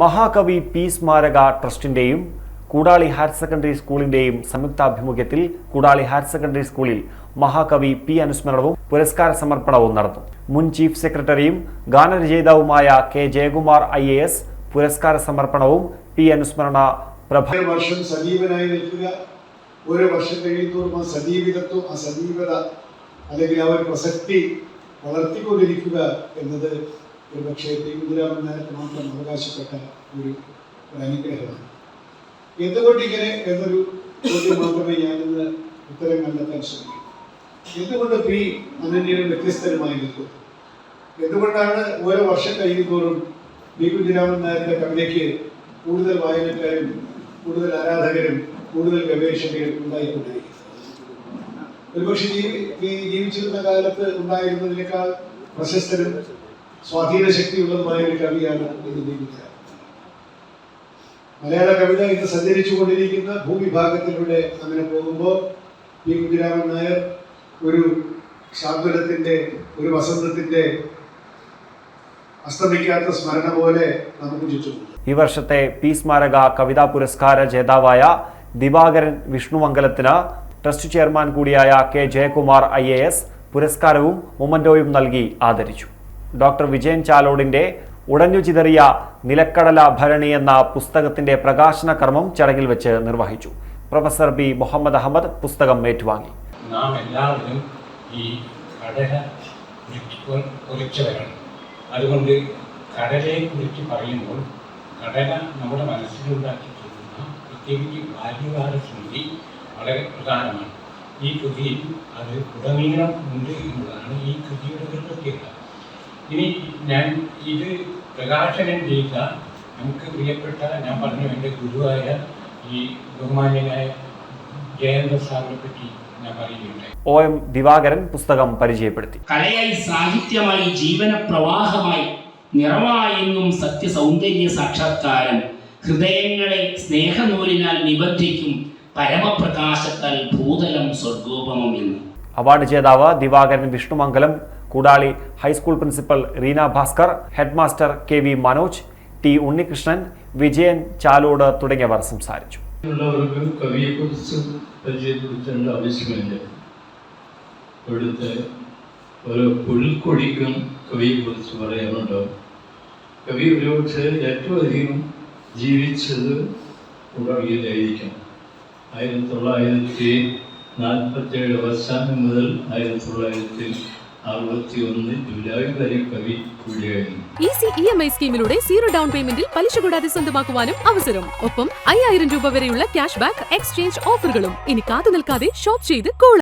മഹാകവി പി സ്മാരക ട്രസ്റ്റിന്റെയും കൂടാളി ഹയർ സെക്കൻഡറി സ്കൂളിന്റെയും സംയുക്താഭിമുഖ്യത്തിൽ കൂടാളി ഹയർ സെക്കൻഡറി സ്കൂളിൽ മഹാകവി പി അനുസ്മരണവും പുരസ്കാര സമർപ്പണവും നടന്നു. മുൻ ചീഫ് സെക്രട്ടറിയും ഗാനരചയിതാവുമായ K Jayakumar I A S പുരസ്കാര സമർപ്പണവും പി അനുസ്മരണ പ്രഭ വർഷം സജീവനായി നിൽക്കുക. ഓരോ വർഷം കഴിയുന്നതോറും ആ സജീവിതത്വം ആ സജീവത അല്ലെങ്കിൽ ആ ഒരു പ്രസക്തി വളർത്തിക്കൊണ്ടിരിക്കുക എന്നത് ഒരു പക്ഷേ പി കുതിരാമൻ നായർക്ക് മാത്രം അവകാശപ്പെട്ട ഒരു അനുഗ്രഹമാണ് എന്തുകൊണ്ടിങ്ങനെ എന്നൊരു ചോദ്യം മാത്രമേ ഞാനിന്ന് ഉത്തരം കണ്ടെത്താൻ ശ്രമിക്കൂ. എന്തുകൊണ്ട് പി അനന്യനും വ്യത്യസ്തരുമായി നിൽക്കും എന്തുകൊണ്ടാണ് ഓരോ വർഷം കഴിയുമ്പോഴും പി കുഞ്ഞിരാമൻ നായരുടെ കവിതയ്ക്ക് കൂടുതൽ വായനക്കാരും കൂടുതൽ ആരാധകരും കൂടുതൽ ഗവേഷകരും ഉണ്ടായിക്കൊണ്ടിരിക്കുന്നത്? ഒരുപക്ഷെ ജീവി ജീവിച്ചിരുന്ന കാലത്ത് ഉണ്ടായിരുന്നതിനേക്കാൾ പ്രശസ്തരും സ്വാധീന ശക്തിയുള്ളതുമായ ഒരു കവിയാണ് ദീപിക മലയാള കവിത ഇന്ന് സഞ്ചരിച്ചുകൊണ്ടിരിക്കുന്ന ഭൂവിഭാഗത്തിലൂടെ അങ്ങനെ പോകുമ്പോൾ പി കുഞ്ഞിരാമൻ നായർ ഒരു ശാന്തലത്തിന്റെ ഒരു വസന്തത്തിന്റെ അസ്തമിക്കാത്ത സ്മരണ പോലെ നമുക്ക് ചുറ്റുമുണ്ട് ഈ വർഷത്തെ പി സ്മാരക കവിതാ പുരസ്കാര ജേതാവായ ദിവാകരൻ വിഷ്ണുമംഗലത്തിന് ട്രസ്റ്റ് ചെയർമാൻ കൂടിയായ കെ ജയകുമാർ ഐ പുരസ്കാരവും മൊമന്റോയും നൽകി ആദരിച്ചു. ഡോക്ടർ വിജയൻ ചാലോടിന്റെ ഉടഞ്ഞു ചിതറിയ നിലക്കടല ഭരണി എന്ന പുസ്തകത്തിന്റെ പ്രകാശന കർമ്മം ചടങ്ങിൽ വെച്ച് നിർവഹിച്ചു. പ്രൊഫസർ ബി മുഹമ്മദ് അഹമ്മദ് പുസ്തകം ഏറ്റുവാങ്ങി. നാം എല്ലാവരും ഈ കടല കുറിച്ച് കുറിച്ചവരാണ് അതുകൊണ്ട് കടലയെ കുറിച്ച് പറയുമ്പോൾ കടല നമ്മുടെ മനസ്സിലുണ്ടാക്കി തോന്നുന്ന പ്രത്യേകിച്ച് ബാല്യകാല സ്മൃതി വളരെ പ്രധാനമാണ്. ഈ കൃതിയിൽ അത് ഉടനീളം ഉണ്ട് എന്നുള്ളതാണ് ഈ കൃതിയുടെ പ്രത്യേകത. ഇനി ഞാൻ ഇത് പ്രകാശനം ചെയ്ത നമുക്ക് പ്രിയപ്പെട്ട ഞാൻ പറഞ്ഞു എന്റെ ഗുരുവായ ഈ ബഹുമാന്യനായ ജയന്ത സാറിനെ പറ്റി ഞാൻ പറയുകയുണ്ടായി. ഒ എം ദിവാകരൻ പുസ്തകം പരിചയപ്പെടുത്തി. കലയായി സാഹിത്യമായി ജീവന പ്രവാഹമായി നിറമായെന്നും സത്യസൗന്ദര്യ സാക്ഷാത്കാരം ഹൃദയങ്ങളെ സ്നേഹനൂലിനാൽ നിബന്ധിക്കും പരമപ്രകാശത്താൽ ഭൂതലം സ്വർഗോപമം എന്ന്. അവാർഡ് ജേതാവ് Divakaran Vishnumangalam Koodali high school principal Reena Bhaskar headmaster K V Manoj T Unnikrishnan Vijayan Chalode തുടങ്ങിയവർ സംസാരിച്ചു. കവി ഒരുപക്ഷെ ഏറ്റവും അധികം ജീവിച്ചത് ഉടകിയിലായിരിക്കും ആയിരത്തി തൊള്ളായിരത്തി നാൽപ്പത്തേഴ് അവസാനം മുതൽ ആയിരത്തി തൊള്ളായിരത്തി അറുപത്തി ഒന്ന് ജൂലൈ കവി ഇവിടെയായിരുന്നു ഈസി ഇ എം ഐ സ്കീമിലൂടെ സീറോ ഡൗൺ പേയ്മെന്റിൽ പലിശ കൂടാതെ സ്വന്തമാക്കുവാനും അവസരം. ഒപ്പം അയ്യായിരം രൂപ വരെയുള്ള ക്യാഷ് ബാക്ക് എക്സ്ചേഞ്ച് ഓഫറുകളും. ഇനി കാത്തു നിൽക്കാതെ ഷോപ്പ് ചെയ്ത് കൂൾ